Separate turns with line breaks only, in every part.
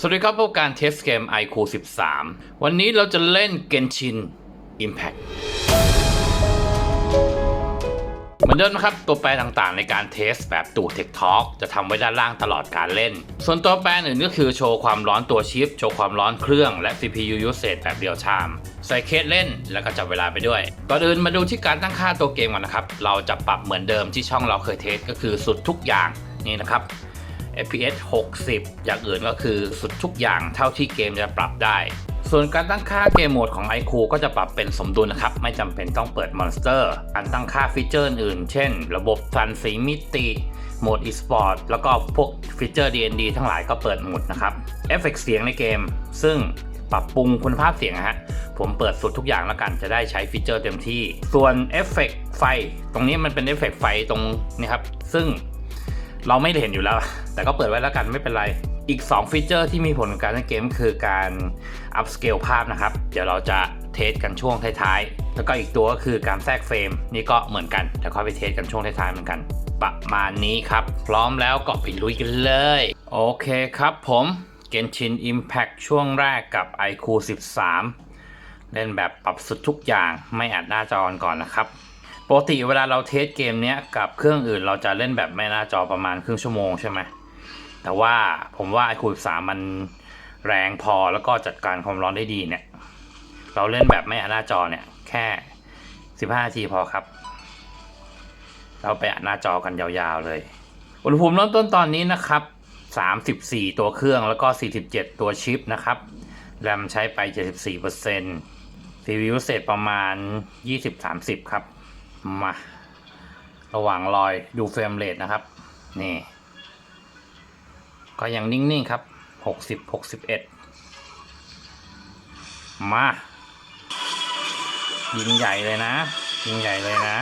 สวัสดีครับพบกับการเทสเกม iQ 13 วันนี้เราจะเล่น Genshin Impact เหมือนเดิมนะครับ ตัวแปรต่างๆ ในการเทสแบบตู่ Tech Talk จะทำไว้ด้านล่างตลอดการเล่น ส่วนตัวแปรอื่นก็คือโชว์ความร้อนตัวชิป โชว์ความร้อนเครื่องและ CPU usage แบบเรียลไทม์ใส่เคสเล่นแล้วก็จับเวลาไปด้วย ก่อนอื่นมาดูที่การตั้งค่าตัวเกมก่อนนะครับ เราจะปรับเหมือนเดิมที่ช่องเราเคยเทสก็คือสุดทุกอย่างนี่นะครับ FPS 60 อย่างอื่นก็คือสุดทุกอย่างเท่าที่เกมจะปรับได้ ส่วนการตั้งค่าเกมโหมดของ iQ ก็จะปรับเป็นสมดุลนะครับ ไม่จำเป็นต้องเปิดมอนสเตอร์ การตั้งค่าฟีเจอร์อื่น เช่น ระบบสันสีมิติโหมด e-sport แล้วก็พวกฟีเจอร์ DND ทั้งหลายก็เปิดหมดนะครับเอฟเฟกเสียงในเกม ซึ่งปรับปรุงคุณภาพเสียงฮะ ผมเปิดสุดทุกอย่างแล้วกันจะได้ใช้ฟีเจอร์เต็มที่ ส่วนเอฟเฟกไฟ ตรงนี้มันเป็นเอฟเฟกไฟตรงนี้ครับ ซึ่ง เราไม่เห็นอยู่แล้ว แต่ก็เปิดไว้แล้วกันไม่เป็นไร อีก 2 ฟีเจอร์ที่มีผลกับการเล่นเกมคือการอัพสเกลภาพนะครับ เดี๋ยวเราจะเทสกันช่วงท้ายๆ แล้วก็อีกตัวก็คือการแทรกเฟรม นี่ก็เหมือนกันเดี๋ยวค่อยไปเทสกันช่วงท้ายๆเหมือนกัน ประมาณนี้ครับ พร้อมแล้วก็ไปลุยกันเลย โอเคครับผม Genshin Impact ช่วงแรกกับ iQ 13 เล่นแบบปรับสุดทุกอย่างไม่อัดหน้าจอก่อนนะครับ ปกติเวลาเราเทสเกมเนี้ยกับเครื่องอื่นเราจะเล่นแบบไม่หน้าจอประมาณครึ่งชั่วโมงใช่ไหมแต่ว่าผมว่าไอคูสามมันแรงพอแล้วก็จัดการความร้อนได้ดีเนี่ย เราเล่นแบบไม่อัดหน้าจอเนี่ย แค่ 15นาทีพอครับ เราไปอัดหน้าจอกันยาวๆเลย อุณหภูมิเริ่มต้นตอนนี้นะครับ 34 ตัวเครื่องแล้วก็ 47 ตัวชิปนะครับแรมใช้ไป 74% CPU เสร็จประมาณ 20-30 ครับ มา ระหว่างรอยดูเฟรมเรทนะครับ นี่ ก็ยังนิ่ง ๆ ครับ 60 61 มายิงใหญ่เลยนะ ยิงใหญ่เลยนะ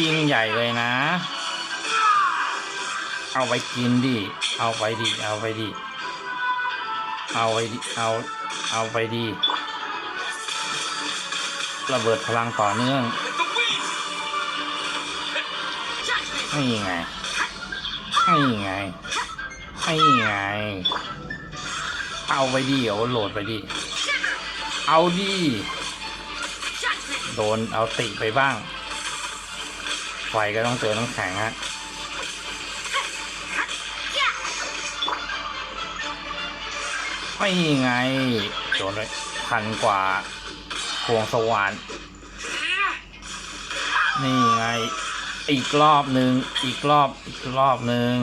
ยิงใหญ่เลยนะ เอาไปกินดิ เอาไปดิ เอาไปดิ เอาไปดิ เอา เอาไปดิ ระเบิดพลังต่อเนื่องนี่ไงนี่ไงนี่ไง เอาไปดิเอาโหลดไปดิ เอาดิ โดนเอาติไปบ้าง ไฟก็ต้องเจอน้ำแข็งฮะไม่ไง โดนไปพันกว่า วงสว่านนี่ไง อีกรอบหนึ่งอีกรอบอีกรอบหนึ่ง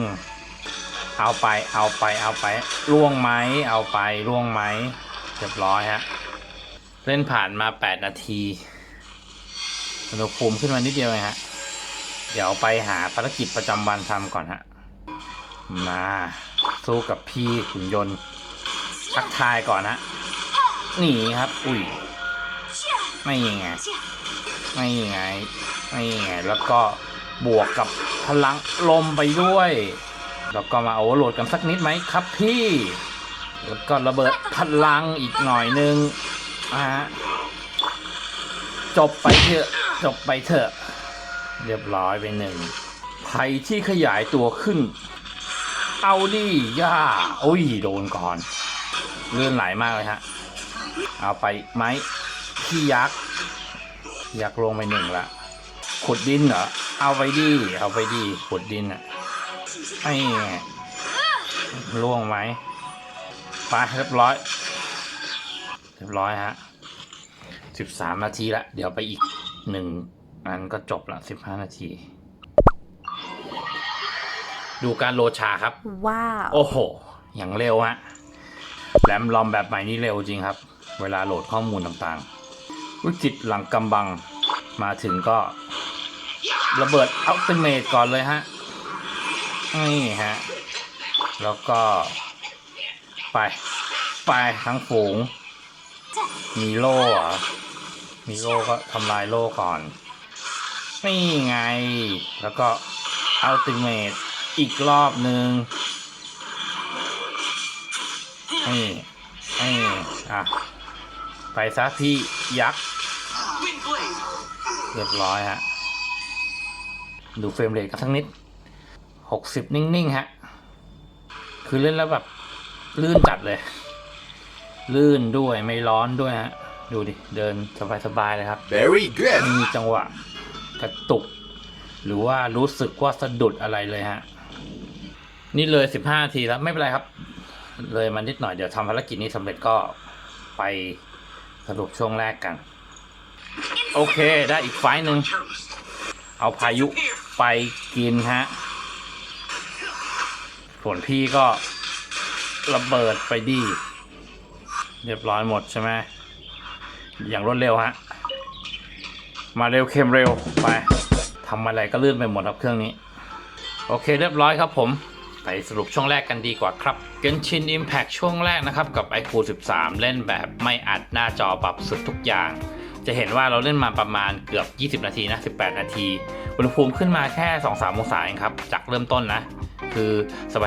เอาไปเอาไปเอาไปล่วงไหมเอาไปล่วงไหมเรียบร้อยฮะเล่นผ่านมา 8 นาทีอุณหภูมิขึ้นมานิดเดียวเองฮะ เดี๋ยวไปหาภารกิจประจำวันทำก่อนฮะ มาสู้กับพี่ขุนยนต์ทักทายก่อนนะนี่ครับ อุ้ย ไม่ไงไม่ไงไม่ไง แล้วก็บวกกับพลังลมไปด้วย แล้วก็มาโอเวอร์โหลดกันสักนิดไหมครับพี่ แล้วก็ระเบิดพลังอีกหน่อยนึงอะฮะจบไปเถอะ จบไปเถอะ เรียบร้อยไปหนึ่งภัยที่ขยายตัวขึ้น เอาดิย่าอุ้ย โดนก่อน เลื่อนไหลมากเลยฮะ เอาไปไหม พี่ยักษ์ยักษ์ลงไปหนึ่งละขุดดินเหรอ เอาไปดิเอาไปดิขุดดินอะไอ้ไงล่วงไหมไปเรียบร้อย เรียบร้อยฮะสิบสามนาทีละ เดี๋ยวไปอีกหนึ่งอันก็จบละสิบห้านาที ดูการโหลดชาครับ
ว้าว
โอ้โห อย่างเร็วฮะแรมลอมแบบใหม่นี่เร็วจริงครับ เวลาโหลดข้อมูลต่างๆ วิกฤตหลังกำบังมาถึงก็ระเบิดอัลติเมทก่อนเลยฮะ นี่ฮะ แล้วก็ ไป ไปทั้งฝูง มีโล่เหรอมีโล่ก็ทำลายโล่ก่อน นี่ไง แล้วก็อัลติเมทอีกรอบหนึ่งนี่นี่อะ ไปซะพี่ยักษ์เรียบร้อยฮะ ดูเฟรมเรทกันสักนิดหกสิบนิ่งๆ ฮะ คือเล่นแล้วแบบ ลื่นจัดเลย ลื่นด้วยไม่ร้อนด้วยฮะ ดูดิ เดินสบายๆเลยครับ
Very good.
ไม่มีจังหวะกระตุก หรือว่ารู้สึกว่าสะดุดอะไรเลยฮะ นี่เลยสิบห้านาทีแล้วไม่เป็นไรครับ เลยมานิดหน่อยเดี๋ยวทำภารกิจนี้สำเร็จก็ไป สรุปช่วงแรกกัน โอเคได้อีกไฟล์หนึ่ง เอาพายุไปกินฮะ ส่วนพี่ก็ระเบิดไปดี เรียบร้อยหมดใช่ไหมอย่างรวดเร็วฮะ มาเร็วเค็มเร็วไปทำอะไรก็ลื่นไปหมดครับเครื่องนี้ โอเคเรียบร้อยครับผม ไปสรุปช่วงแรกกันดีกว่าครับ Genshin Impact ช่วงแรกนะครับ กับ iQ 13 เล่นแบบไม่อัดหน้าจอปรับสุดทุกอย่าง จะเห็นว่าเราเล่นมาประมาณเกือบ 20 นาทีนะ 18 นาที อุณหภูมิขึ้นมาแค่ 2-3 องศาเองครับ จากเริ่มต้นนะ คือ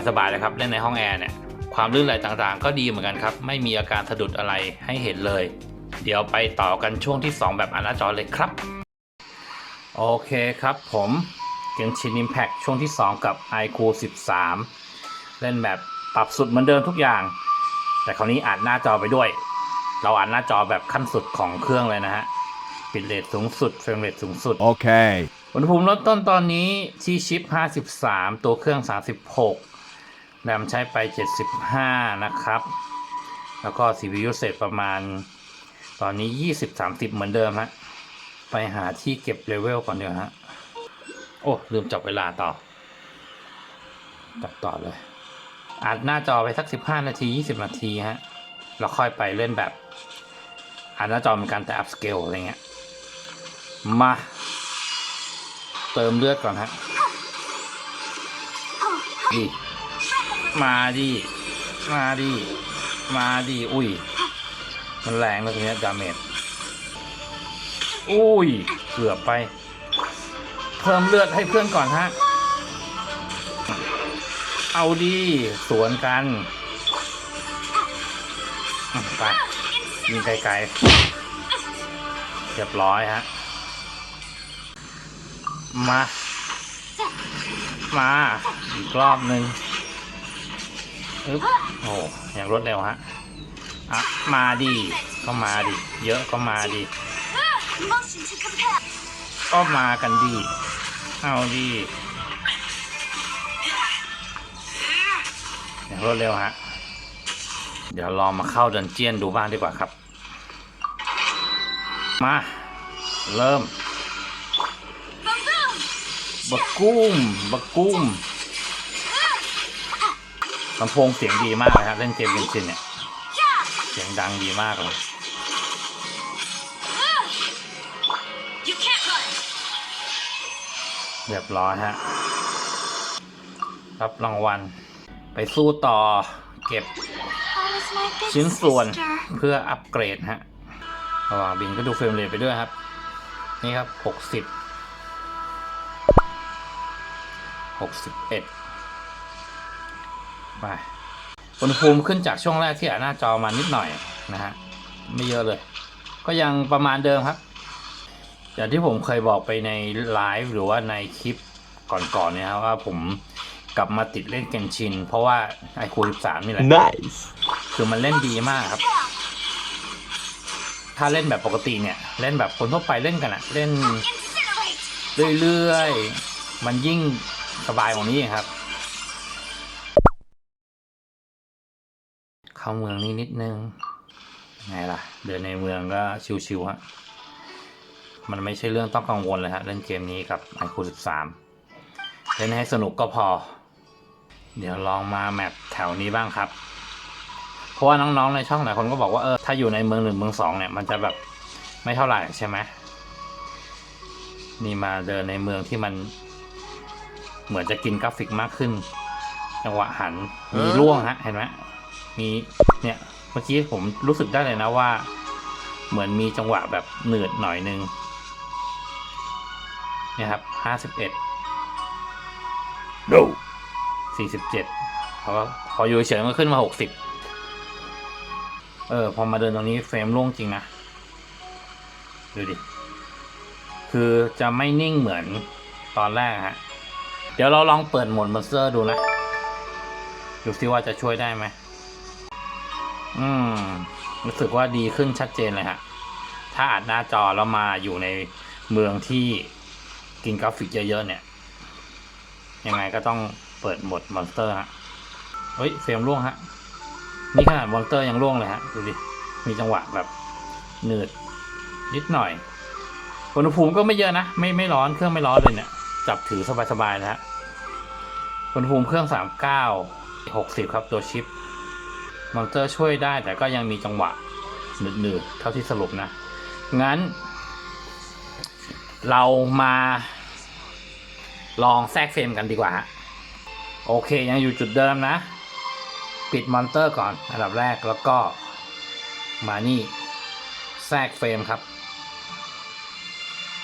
สบายๆเลยครับ เล่นในห้องแอร์เนี่ย ความลื่นไหลต่างๆ ก็ดีเหมือนกันครับ ไม่มีอาการสะดุดอะไรให้เห็นเลย เดี๋ยวไปต่อกันช่วงที่ 2 แบบอันหน้าจอเลยครับ โอเคครับผม Genshin Impact ช่วงที่ 2 กับ iQ 13 เล่นแบบปรับสุดเหมือนเดิมทุกอย่าง แต่คราวนี้อ่านหน้าจอไปด้วย เราอ่านหน้าจอแบบขั้นสุดของเครื่องเลยนะฮะปิดเรทสูงสุดเฟรมเรทสูงสุด
Okay.
อุณหภูมิลดต้นตอนนี้ที่ชิป 53 ตัวเครื่อง 36 แรมใช้ไป 75 นะครับ แล้วก็ CPU เสร็จประมาณ ตอนนี้ 20-30 เหมือนเดิมฮะไปหาที่เก็บเลเวลก่อนเดี๋ยวฮะ โอ้ลืมจับเวลาต่อตัดต่อเลยอัดหน้าจอไปสัก 15 นาที 20 นาทีฮะแล้วค่อยไปเล่นแบบอัดหน้าจอเหมือนกันแต่อัพสเกลอะไรเงี้ย มา เติมเลือดก่อนฮะดิมาดิมาดิมาดิอุ้ย มันแรงแล้วตรงเนี้ยดาเมจอุ้ย เกือบไป เพิ่มเลือดให้เพื่อนก่อนฮะ เอาดีสวนกันไปยิงไกลๆเรียบร้อยฮะ มา มาอีกรอบหนึ่งอึ๊บโอ้อย่างรวดเร็วฮะอะมาดิก็มาดิ เยอะก็มาดิก็มากันดิ เอาดิอย่างรวดเร็วฮะ เดี๋ยวลองมาเข้าดันเจียนดูบ้างดีกว่าครับ มา เริ่ม บักกุ้ม บักกุ้มลำโพงเสียงดีมากเลยครับเล่นเกมเกนชินเนี่ย เสียงดังดีมากเลย เรียบร้อยฮะ รับรางวัล ไปสู้ต่อเก็บชิ้นส่วนเพื่ออัปเกรดฮะ ระหว่างบินก็ดูเฟรมเรทไปด้วยครับ นี่ครับหกสิบหกสิบเอ็ดไปอุณหภูมิขึ้นจากช่วงแรกที่อ่านหน้าจอมานิดหน่อยนะฮะ ไม่เยอะเลย ก็ยังประมาณเดิมครับ อย่างที่ผมเคยบอกไปในไลฟ์หรือว่าในคลิปก่อนๆเนี่ยครับว่าผมกลับมาติดเล่นเกนชิน เพราะว่าไอคู13นี่แหละ
Nice.
คือมันเล่นดีมากครับ ถ้าเล่นแบบปกติเนี่ย เล่นแบบคนทั่วไปเล่นกันอะเล่น
Incinerate.
เรื่อยๆ มันยิ่งสบายกว่านี้ครับ เข้าเมืองนี้นิดนึงไงล่ะ เดินในเมืองก็ชิวๆฮะ มันไม่ใช่เรื่องต้องกังวลเลยฮะเล่นเกมนี้กับไอคู13เล่นให้สนุกก็พอ เดี๋ยวลองมาแมปแถวนี้บ้างครับ เพราะว่าน้องๆในช่องหลายคนก็บอกว่าเออถ้าอยู่ในเมืองหนึ่งเมืองสองเนี่ยมันจะแบบไม่เท่าไหร่ใช่ไหมนี่มาเดินในเมืองที่มัน เหมือนจะกินกราฟิกมากขึ้นจังหวะหันมีร่วงฮะเห็นไหมมีเนี่ยเมื่อกี้ผมรู้สึกได้เลยนะว่า เหมือนมีจังหวะแบบหนืดหน่อยนึง นี่ยครับห้าสิบเอ็ด
No.
สี่สิบเจ็ดพอพออยู่เฉยๆมันก็ขึ้นมาหกสิบเออ พอมาเดินตรงนี้เฟรมร่วงจริงนะ ดูดิ คือจะไม่นิ่งเหมือนตอนแรกฮะ เดี๋ยวเราลองเปิดโหมดมอนสเตอร์ดูนะ ดูซิว่าจะช่วยได้ไหม อืม รู้สึกว่าดีขึ้นชัดเจนเลยฮะ ถ้าอัดหน้าจอแล้วมาอยู่ในเมืองที่ กินกราฟิกเยอะๆเนี่ย ยังไงก็ต้องเปิดโหมดมอนสเตอร์ฮะ เฮ้ยเฟรมร่วงฮะ นี่ขนาดมอนสเตอร์ยังร่วงเลยฮะ ดูดิ มีจังหวะแบบหนืดนิดหน่อย อุณหภูมิก็ไม่เยอะนะ ไม่ไม่ร้อน เครื่องไม่ร้อนเลยเนี่ย จับถือสบายๆนะฮะ อุณหภูมิเครื่องสามเก้าหกสิบครับตัวชิป มอนสเตอร์ช่วยได้แต่ก็ยังมีจังหวะหนืดๆเท่าที่สรุปนะ งั้น เรามาลองแทรกเฟรมกันดีกว่าโอเคยังอยู่จุดเดิมนะ ปิดมอนเตอร์ก่อนอันดับแรกแล้วก็มานี่แทรกเฟรมครับ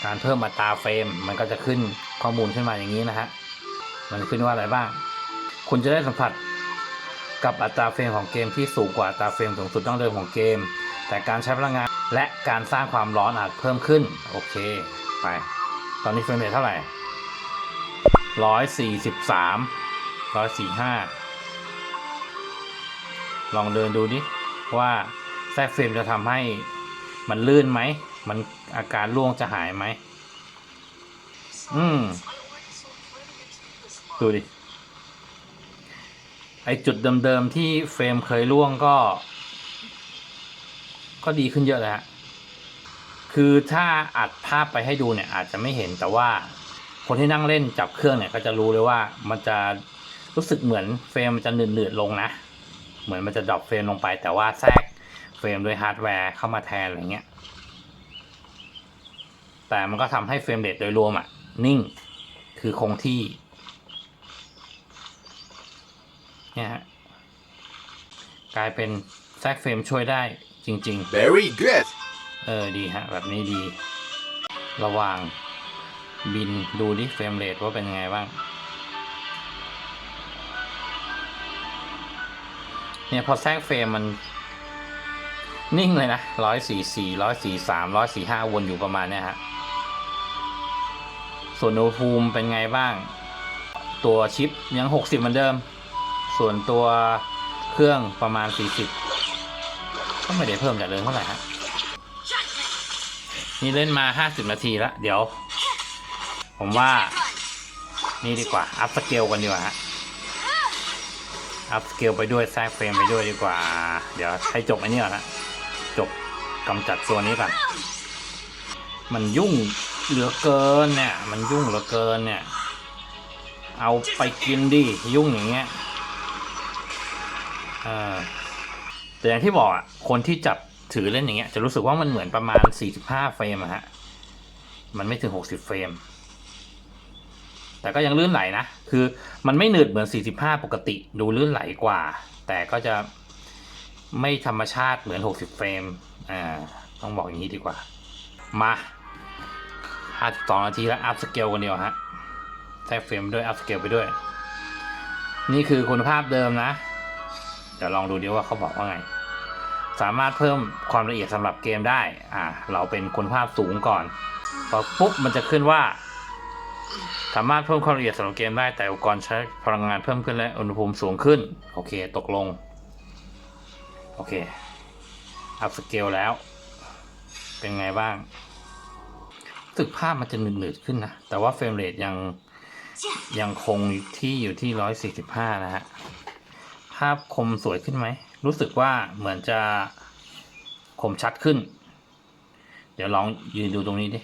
การเพิ่มอัตราเฟรมมันก็จะขึ้นข้อมูลขึ้นมาอย่างนี้นะฮะมันขึ้นว่าอะไรบ้าง คุณจะได้สัมผัสกับอัตราเฟรมของเกมที่สูงกว่าอัตราเฟรมสูงสุดดั้งเดิมของเกม แต่การใช้พลังงานและการสร้างความร้อนอาจเพิ่มขึ้น โอเค ไป ตอนนี้เฟรมเรทเท่าไหร่ร้อยสี่สิบสามร้อยสี่ห้าลองเดินดูดิว่าแทรกเฟรมจะทำให้มันลื่นไหม มันอาการร่วงจะหายไหม อืม ดูดิ ไอจุดเดิมๆที่เฟรมเคยล่วงก็ ก็ดีขึ้นเยอะเลยฮะ คือถ้าอัดภาพไปให้ดูเนี่ยอาจจะไม่เห็นแต่ว่าคนที่นั่งเล่นจับเครื่องเนี่ยก็จะรู้เลยว่ามันจะรู้สึกเหมือนเฟรมมันจะหนืดๆลงนะ เหมือนมันจะดรอปเฟรมลงไป แต่ว่าแทรกเฟรมโดยฮาร์ดแวร์เข้ามาแทนอะไรเงี้ย แต่มันก็ทำให้เฟรมเรทโดยรวมอะ นิ่งคือคงที่ เนี่ยฮะกลายเป็นแทรกเฟรมช่วยได้จริง ๆ
Very good.
เออดีฮะ แบบนี้ดี ระว่างบินดูดิเฟรมเรทว่าเป็นยังไงบ้าง เนี่ยพอแทรกเฟรมมันนิ่งเลยนะร้อยสี่สี่ร้อยสี่สามร้อยสี่ห้าวนอยู่ประมาณเนี้ยฮะ ส่วนอุณหภูมิเป็นไงบ้าง ตัวชิปยังหกสิบเหมือนเดิม ส่วนตัวเครื่องประมาณสี่สิบก็ไม่ได้เพิ่มจากเดิมเท่าไหร่ฮะ นี่เล่นมาห้าสิบนาทีแล้ว เดี๋ยว ผมว่า นี่ดีกว่า อัพสเกลกันดีกว่าฮะ อัพสเกลไปด้วยแทรกเฟรมไปด้วยดีกว่า เดี๋ยวให้จบอันนี้ก่อนนะจบกำจัดตัวนี้ก่อน มันยุ่งเหลือเกินเนี่ย มันยุ่งเหลือเกินเนี่ย เอาไปกินดิ ยุ่งอย่างเงี้ย เออแต่อย่างที่บอกอะ คนที่จับ ถือเล่นอย่างเงี้ยจะรู้สึกว่ามันเหมือนประมาณ 45 เฟรมอะฮะ มันไม่ถึง 60 เฟรม แต่ก็ยังลื่นไหลนะ คือมันไม่หนืดเหมือน 45 ปกติ ดูลื่นไหลกว่า แต่ก็จะไม่ธรรมชาติเหมือน 60 เฟรม อ่า ต้องบอกอย่างนี้ดีกว่า มา 52 นาทีแล้วอัพสเกลกันเดีกว่าฮะแทรกเฟรมด้วยอัพสเกลไปด้วย นี่คือคุณภาพเดิมนะ เดี๋ยวลองดูดิว่าเขาบอกว่าไง สามารถเพิ่มความละเอียดสำหรับเกมได้ อ่า เราเป็นคุณภาพสูงก่อน พอปุ๊บมันจะขึ้นว่า สามารถเพิ่มความละเอียดสำหรับเกมได้ แต่อุปกรณ์ใช้พลังงานเพิ่มขึ้นและอุณหภูมิสูงขึ้น โอเค ตกลง โอเค อัพสเกลแล้ว เป็นไงบ้างรู้สึกภาพมันจะหนืดๆขึ้นนะ แต่ว่าเฟรมเรทยังยังคงที่อยู่ที่ร้อยสี่สิบห้านะฮะ ภาพคมสวยขึ้นไหม รู้สึกว่าเหมือนจะคมชัดขึ้น เดี๋ยวลองยืนดูตรงนี้ดิ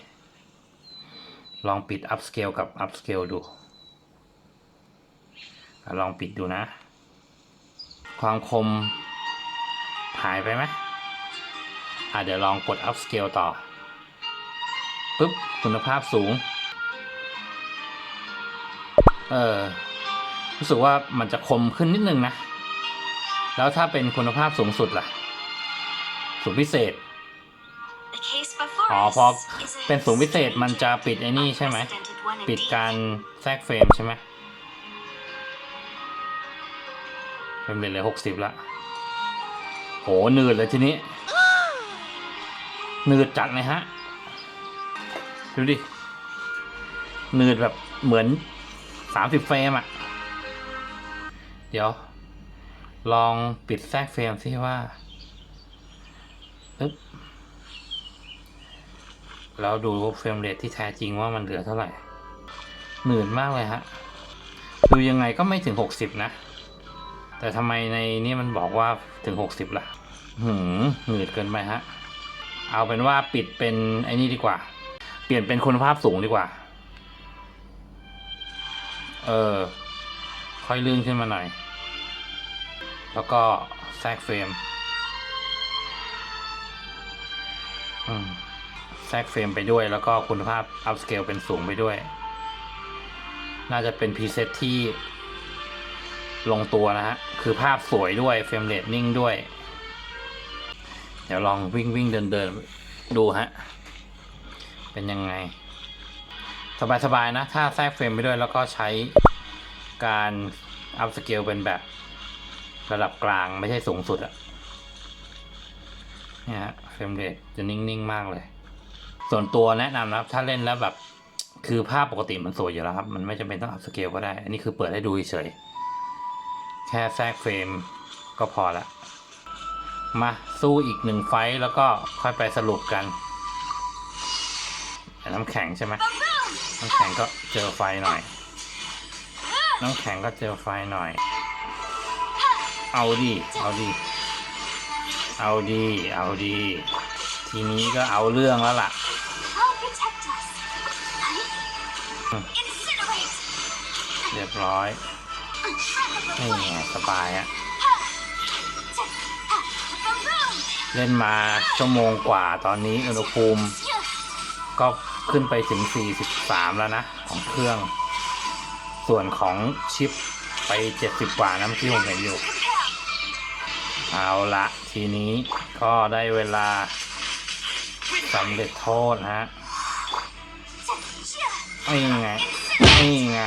ลองปิด upscale กับ upscale ดู ลองปิดดูนะ ความคมหายไปไหมอะเดี๋ยวลองกด upscale ต่อปุ๊บ คุณภาพสูง เออ รู้สึกว่ามันจะคมขึ้นนิดนึงนะ แล้วถ้าเป็นคุณภาพสูงสุดล่ะ สูงพิเศษ
The case before
อ๋อ
us
พอ
is a
เป็นสูงพิเศษมันจะปิดไอ้นี่ใช่ไหม
unprecedented one
ปิด
indeed.
การแทรกเฟรมใช่ไหมเฟรมเรทเหลือหกสิบละ โหหนืดเลยทีนี้หนืดจัดเลยฮะ ดูดิหนืดแบบเหมือนสามสิบเฟรมอะเดี๋ยว ลองปิดแทรกเฟรมสิว่าอึ๊บแล้วดูเฟรมเรทที่แท้จริงว่ามันเหลือเท่าไหร่หนืดมากเลยฮะ ดูยังไงก็ไม่ถึงหกสิบนะ แต่ทำไมในนี้มันบอกว่าถึงหกสิบล่ะ หืมหนืดเกินไปฮะ เอาเป็นว่าปิดเป็นไอ้นี่ดีกว่า เปลี่ยนเป็นคุณภาพสูงดีกว่า เออ ค่อยลื่นขึ้นมาหน่อย แล้วก็แทรกเฟรมแทรกเฟรมไปด้วย แล้วก็คุณภาพอัพสเกลเป็นสูงไปด้วย น่าจะเป็นพรีเซตที่ลงตัวนะฮะ คือภาพสวยด้วย เฟรมเรทนิ่งด้วย เดี๋ยวลองวิ่งวิ่งเดินเดินดูฮะ เป็นยังไง สบายๆนะ ถ้าแทรกเฟรมไปด้วย แล้วก็ใช้การอัพสเกลเป็นแบบ ระดับกลางไม่ใช่สูงสุดอะเนี่ยฮะเฟรมเรทจะนิ่งๆมากเลย ส่วนตัวแนะนำนะครับ ถ้าเล่นแล้วแบบ คือภาพปกติมันสวยอยู่แล้วครับ มันไม่จำเป็นต้องอัพสเกลก็ได้ อันนี้คือเปิดให้ดูเฉยๆแค่แทรกเฟรมก็พอละ มาสู้อีกหนึ่งไฟแล้วก็ค่อยไปสรุปกันน้ำแข็งใช่ไหมน้ำแข็งก็เจอไฟหน่อย น้ำแข็งก็เจอไฟหน่อย เอาดิเอาดิเอาดิเอาดิทีนี้ก็เอาเรื่องแล้วล่ะ
I'll protect us.
Hmm.
Incinerate.
เรียบร้อยนี่ไงสบายอะ
Baroon.
เล่นมาชั่วโมงกว่าตอนนี้อุณหภูมิ ก็ขึ้นไปถึง 43 แล้วนะ ของเครื่อง ส่วนของชิปไป 70 กว่านะเมื่อกี้ผมเห็นอยู่ เอาละทีนี้ก็ได้เวลาสำเร็จโทษฮะนี่ไงนี่ไง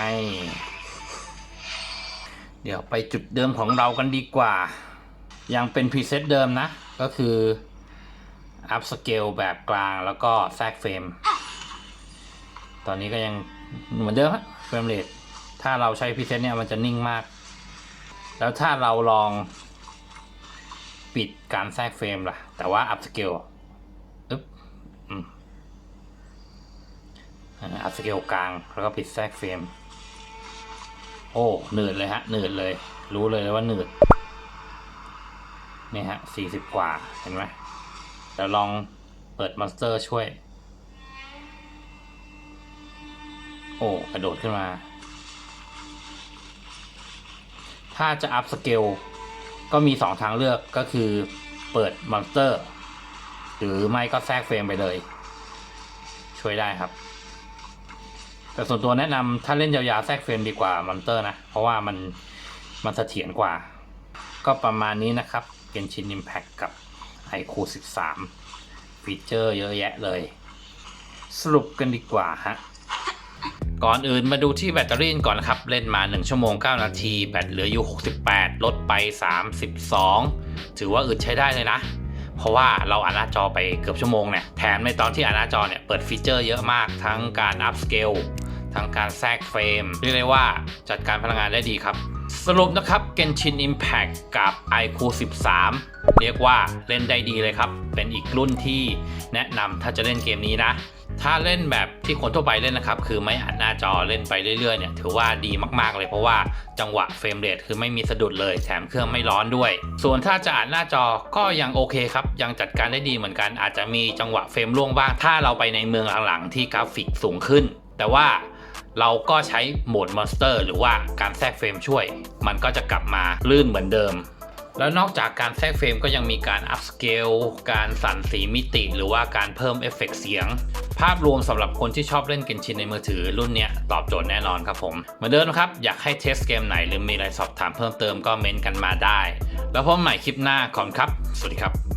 เดี๋ยวไปจุดเดิมของเรากันดีกว่า ยังเป็นพรีเซตเดิมนะ ก็คืออัพสเกลแบบกลางแล้วก็แทรกเฟรม ตอนนี้ก็ยังเหมือนเดิมฮะเฟรมเรทถ้าเราใช้พรีเซตเนี่ยมันจะนิ่งมาก แล้วถ้าเราลอง ปิดการแทรกเฟรมล่ะ แต่ว่าอัพสเกลอึ๊บอืมอัพสเกลกลาง แล้วก็ปิดแทรกเฟรม โอ้หนืดเลยฮะหนืดเลย รู้เลยว่าหนืดนี่ฮะสี่สิบกว่า เห็นไหมเดี๋ยวลองเปิดมอนสเตอร์ช่วย โอ้กระโดดขึ้นมา ถ้าจะอัพสเกล ก็มีสองทางเลือกก็คือเปิดมอนสเตอร์ หรือไม่ก็แทรกเฟรมไปเลย ช่วยได้ครับ แต่ส่วนตัวแนะนำถ้าเล่นยาวๆแทรกเฟรมดีกว่ามอนเตอร์นะ เพราะว่ามันมันเสถียรกว่า ก็ประมาณนี้นะครับ Genshin Impact กับ iQ 13 ฟีเจอร์เยอะแยะเลย สรุปกันดีกว่าฮะ ก่อนอื่นมาดูที่แบตเตอรี่ก่อนนะครับ เล่นมา 1 ชั่วโมง 9 นาที แบตเหลืออยู่ 68 ลดไป 32 ถือว่าอึดใช้ได้เลยนะ เพราะว่าเราอ่านหน้าจอไปเกือบชั่วโมงเนี่ยแถมในตอนที่อ่านหน้าจอเนี่ยเปิดฟีเจอร์เยอะมากทั้งการอัพสเกลทั้งการแทรกเฟรมเรียกได้ว่าจัดการพลังงานได้ดีครับ สรุปนะครับ Genshin Impact กับ iQ 13 เรียกว่าเล่นได้ดีเลยครับ เป็นอีกรุ่นที่แนะนำถ้าจะเล่นเกมนี้นะ ถ้าเล่นแบบที่คนทั่วไปเล่นนะครับ คือไม่อ่านหน้าจอเล่นไปเรื่อยๆเนี่ยถือว่าดีมากๆเลยเพราะว่าจังหวะเฟรมเรทคือไม่มีสะดุดเลยแถมเครื่องไม่ร้อนด้วย ส่วนถ้าจะอ่านหน้าจอก็ยังโอเคครับ ยังจัดการได้ดีเหมือนกัน อาจจะมีจังหวะเฟรมล่วงบ้าง ถ้าเราไปในเมืองหลังๆที่กราฟิกสูงขึ้น แต่ว่าเราก็ใช้โหมดมอนสเตอร์หรือว่าการแทรกเฟรมช่วย มันก็จะกลับมาลื่นเหมือนเดิม แล้วนอกจากการแทรกเฟรมก็ยังมีการอัพสเกลการสั่นสีมิติ หรือว่าการเพิ่มเอฟเฟกต์เสียง ภาพรวมสำหรับคนที่ชอบเล่นเกนชินในมือถือรุ่นนี้ตอบโจทย์แน่นอนครับผม เหมือนเดิมนะครับ อยากให้เทสเกมไหนหรือมีอะไรสอบถามเพิ่มเติมก็เม้นต์กันมาได้ แล้วพบใหม่คลิปหน้าก่อนครับ สวัสดีครับ